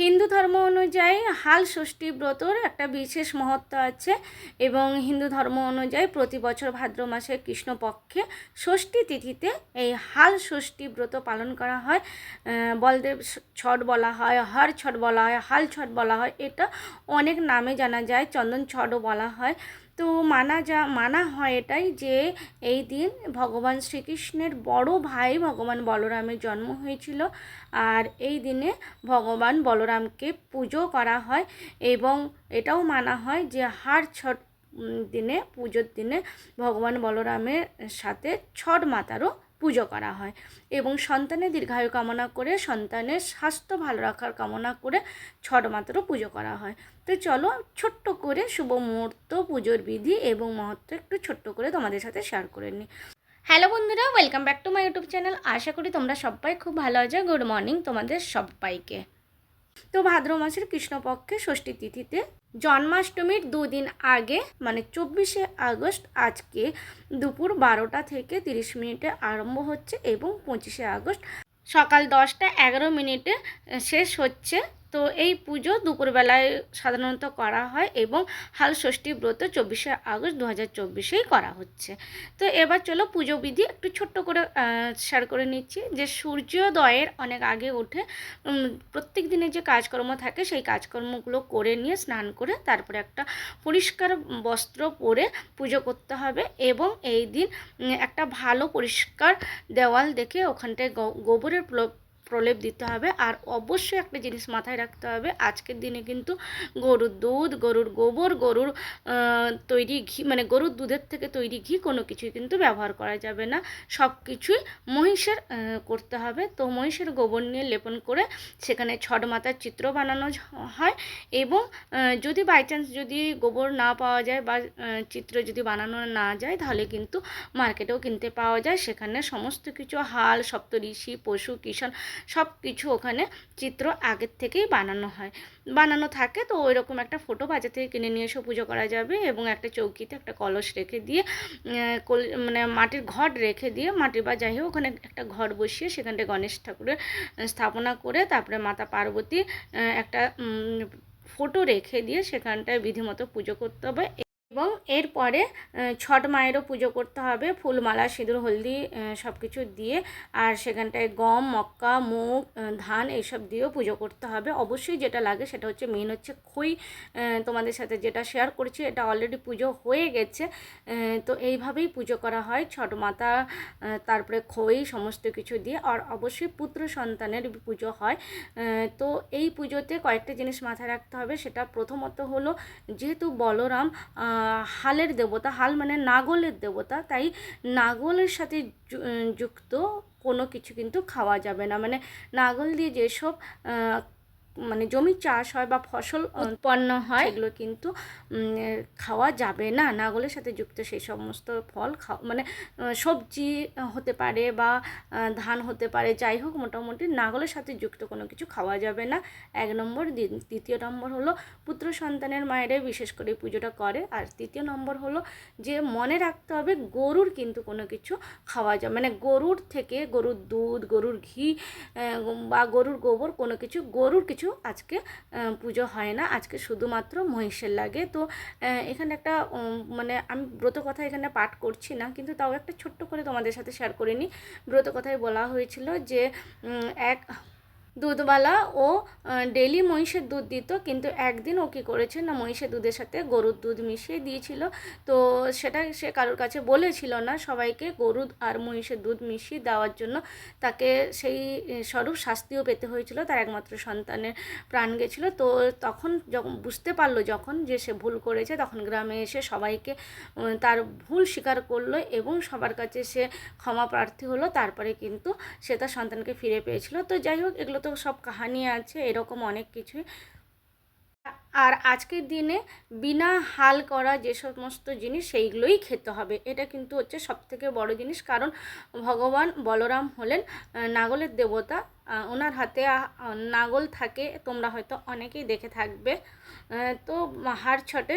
হিন্দু ধর্ম অনুযায়ী হাল ষষ্ঠী ব্রতর একটা বিশেষ মহত্ব আছে এবং হিন্দু ধর্ম অনুযায়ী প্রতি বছর ভাদ্র মাসের কৃষ্ণপক্ষে ষষ্ঠী তিথিতে এই হাল ষষ্ঠী ব্রত পালন করা হয়। বলদেব ছট বলা হয়, হর ছট বলা হয়, হাল ছট বলা হয়, এটা অনেক নামে জানা যায়, চন্দন ছটও বলা হয়। তো মানা যা, মানা হয় এটাই যে এই দিন ভগবান শ্রীকৃষ্ণের বড় ভাই ভগবান বলরামের জন্ম হয়েছিল আর এই দিনে ভগবান বলরামকে পুজো করা হয় এবং এটাও মানা হয় যে হার ছট দিনে, পুজোর দিনে ভগবান বলরামের সাথে ছট মাতারও পুজো করা হয় এবং সন্তানের দীর্ঘায়ু কামনা করে সন্তানের স্বাস্থ্য ভালো রাখার কামনা করে ছট মাতারও পুজো করা হয়। তো চলো ছোট্ট করে শুভ মুহূর্ত, পুজোর বিধি এবং মহত্ব একটু ছোট্ট করে তোমাদের সাথে শেয়ার করে নিই। হ্যালো বন্ধুরা welcome back to my YouTube channel আশা করি তোমরা সবাই খুব ভালো আছো। গুড মর্নিং তোমাদের সবাইকে। তো ভাদ্র মাসের কৃষ্ণপক্ষে ষষ্ঠী তিথিতে জন্মাষ্টমীর দুদিন আগে মানে চব্বিশে আগস্ট আজকে দুপুর বারোটা থেকে তিরিশ মিনিটে আরম্ভ হচ্ছে এবং পঁচিশে আগস্ট সকাল দশটা এগারো মিনিটে শেষ হচ্ছে। তো এই পুজো দুপুরবেলায় সাধারণত করা হয় এবং হাল ষষ্ঠী ব্রত চব্বিশে আগস্ট দু হাজার চব্বিশেই করা হচ্ছে। তো এবার চলো পুজো বিধি একটু ছোট্ট করে শেয়ার করে নিচ্ছি যে সূর্যোদয়ের অনেক আগে উঠে প্রত্যেক দিনে যে কাজকর্ম থাকে সেই কাজকর্মগুলো করে নিয়ে স্নান করে তারপরে একটা পরিষ্কার বস্ত্র পরে পুজো করতে হবে এবং এই দিন একটা ভালো পরিষ্কার দেওয়াল দেখে ওখানটায় গোবরের প্রলেপ দিতে হবে আর অবশ্যই একটা জিনিস মাথায় রাখতে হবে। আজকের দিনে কিন্তু গরুর দুধ, গরুর গোবর, গরুর তৈরি ঘি মানে গরুর দুধের থেকে তৈরি ঘি কোনো কিছুই কিন্তু ব্যবহার করা যাবে না। সব কিছুই মহিষের করতে হবে। তো মহিষের গোবর নিয়ে লেপন করে সেখানে ছট মাতার চিত্র বানানো হয় এবং যদি বাই চান্স যদি গোবর না পাওয়া যায় বা চিত্র যদি বানানো না যায় তাহলে কিন্তু মার্কেটেও কিনতে পাওয়া যায়। সেখানে সমস্ত কিছু, হাল, সপ্তঋষি, পশু কিষান সব কিছু ওখানে চিত্র আগের থেকেই বানানো হয়। বানানো থাকে তো ওই রকম একটা ফটো বাজার থেকে কিনে নিয়ে এসেও পুজো করা যাবে এবং একটা চৌকিতে একটা কলস রেখে দিয়ে মানে মাটির ঘট রেখে দিয়ে মাটির বা যাই হোক ওখানে একটা ঘট বসিয়ে সেখানটায় গণেশ ঠাকুরের স্থাপনা করে তারপরে মাতা পার্বতী একটা ফটো রেখে দিয়ে সেখানটায় বিধিমতো পুজো করতে হবে। এবং এরপরে ছট মায়েরও পুজো করতে হবে। ফুলমালা, সিঁদুর, হলদি সব কিছু দিয়ে আর সেখানটায় গম, মক্কা, মুগ ধান এইসব দিয়েও পুজো করতে হবে। অবশ্যই যেটা লাগে সেটা হচ্ছে মেন হচ্ছে খই। তোমাদের সাথে যেটা শেয়ার করছি, এটা অলরেডি পুজো হয়ে গেছে। তো এইভাবেই পুজো করা হয়। ছট মাতা তারপরে খই সমস্ত কিছু দিয়ে আর অবশ্যই পুত্র সন্তানের পুজো হয়। তো এই পুজোতে কয়েকটা জিনিস মাথায় রাখতে হবে। সেটা প্রথমত হলো, যেহেতু বলরাম হালের দেবতা, হাল মানে নাগলের দেবতা, তাই নাগলের সাথে যুক্ত কোনো কিছু কিন্তু খাওয়া যাবে না। মানে নাগল দিয়ে যেসব মানে জমি চাষ হয় বা ফসল উৎপন্ন হয়। এগুলো কিন্তু খাওয়া যাবে না। নাগলের সাথে যুক্ত সেই সমস্ত ফল খাওয়া মানে সবজি হতে পারে বা ধান হতে পারে যাই হোক মোটামুটি নাগলের সাথে যুক্ত কোনো কিছু খাওয়া যাবে না। এক নম্বর দ্বিতীয় নম্বর হলো পুত্র সন্তানের মায়েরাই বিশেষ করে পুজোটা করে। আর তৃতীয় নম্বর হলো যে মনে রাখতে হবে গরুর কিন্তু কোনো কিছু খাওয়া যায় মানে গরুর থেকে গরুর দুধ গরুর ঘি বা গরুর গোবর কোনো কিছু গরুর কিছু আজকে পুজো হয় না। আজকে শুধুমাত্র মহিষের লাগে। তো এখানে একটা মানে আমি ব্রত কথা এখানে পাঠ করছি না, কিন্তু তাও একটা ছোট্ট করে তোমাদের সাথে শেয়ার করে নিই। ব্রত কথায় বলা হয়েছিল যে এক দুধওয়ালা ও ডেলি মহিষের দুধ দিত, কিন্তু একদিন ও কী করেছে না, মহিষের দুধের সাথে গরুর দুধ মিশিয়ে দিয়েছিল। তো সেটা সে কারোর কাছে বলেছিল না, সবাইকে গরু আর মহিষের দুধ মিশিয়ে দেওয়ার জন্য তাকে সেই স্বরূপ শাস্তিও পেতে হয়েছিল, তার একমাত্র সন্তানের প্রাণ গেছিল। তো তখন যখন বুঝতে পারল যখন যে সে ভুল করেছে, তখন গ্রামে এসে সবাইকে তার ভুল স্বীকার করল এবং সবার কাছে সে ক্ষমা প্রার্থী হলো। তারপরে কিন্তু সে তার সন্তানকে ফিরে পেয়েছিল। তো যাই হোক, এগুলো তো সব কাহানি আছে এরকম অনেক কিছুই। আর আজকের দিনে বিনা হাল করা যে সমস্ত জিনিস, সেইগুলোই খেতে হবে। এটা কিন্তু হচ্ছে সবথেকে বড় জিনিস। কারণ ভগবান বলরাম হলেন নাগলের দেবতা। ওনার হাতে নাগল থাকে, তোমরা হয়তো অনেকেই দেখে থাকবে। তো হাড় ছটে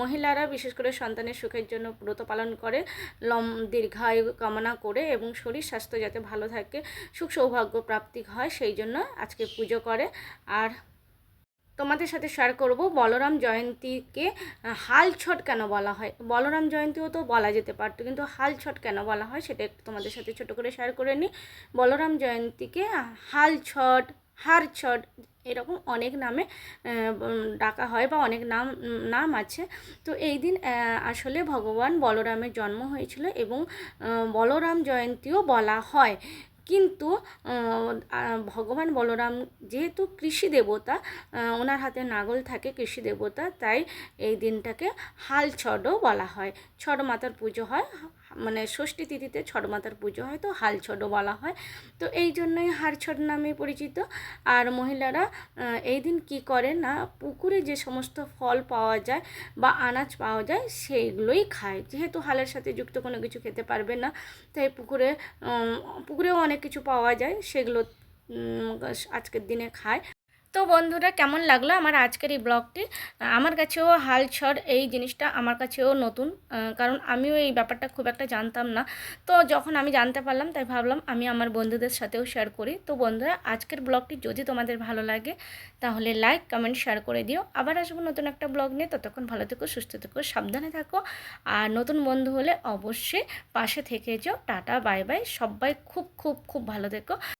মহিলারা বিশেষ করে সন্তানের সুখের জন্য ব্রত পালন করে, লম, দীর্ঘায়ু কামনা করে এবং শরীর স্বাস্থ্য যাতে ভালো থাকে, সুখ সৌভাগ্য প্রাপ্তি হয়, সেই জন্য আজকে পুজো করে। আর তোমাদের সাথে শেয়ার করব বলরাম জয়ন্তীকে হাল ছট কেন বলা হয়? বলরাম জয়ন্তীও তো বলা যেতে পারতো, কিন্তু হাল ছট কেন বলা হয় সেটা একটু তোমাদের সাথে ছোট করে শেয়ার করে নিই বলরাম জয়ন্তীকে হাল ছট, হার ছট এরকম অনেক নামে ডাকা হয় বা অনেক নাম নাম আছে। তো এই দিন আসলে ভগবান বলরামের জন্ম হয়েছিল এবং বলরাম জয়ন্তীও বলা হয়। কিন্তু ভগবান বলরাম যেহেতু কৃষি দেবতা ওনার হাতে নাগল থাকে কৃষি দেবতা, তাই এই দিনটাকে হাল ছড়ও বলা হয়। ছড় মাতার পুজো হয় মানে ষষ্ঠী তিথিতে ছড় মাতার পুজো হয়, তো হাল ছড়ও বলা হয়। তো এই জন্যই হাড় ছড় নামে পরিচিত। আর মহিলারা এই দিন কি করে না, পুকুরে যে সমস্ত ফল পাওয়া যায় বা আনাজ পাওয়া যায়, সেইগুলোই খায়। যেহেতু হালের সাথে যুক্ত কোনো কিছু খেতে পারবে না, তাই পুকুরে পুকুরেও অনেক কিছু পাওয়া যায়, সেগুলো আজকের দিনে খায়। তো বন্ধুরা, কেমন লাগল আমার আজকের এই ব্লগটি? আমার কাছেও হাল ছড়, এই জিনিসটা আমার কাছেও নতুন কারণ আমিও এই ব্যাপারটা খুব একটা জানতাম না। তো যখন আমি জানতে পারলাম, তাই ভাবলাম আমি আমার বন্ধুদের সাথেও শেয়ার করি। তো বন্ধুরা, আজকের ব্লগটি যদি তোমাদের ভালো লাগে, তাহলে লাইক কমেন্ট শেয়ার করে দিও। আবার আসব নতুন একটা ব্লগ নিয়ে। ততক্ষণ ভালো থেকো, সুস্থ থেকো, সাবধানে থাকো। আর নতুন বন্ধু হলে অবশ্যই পাশে থেকে যাও। টাটা বাই বাই সবাই খুব খুব খুব ভালো থেকো।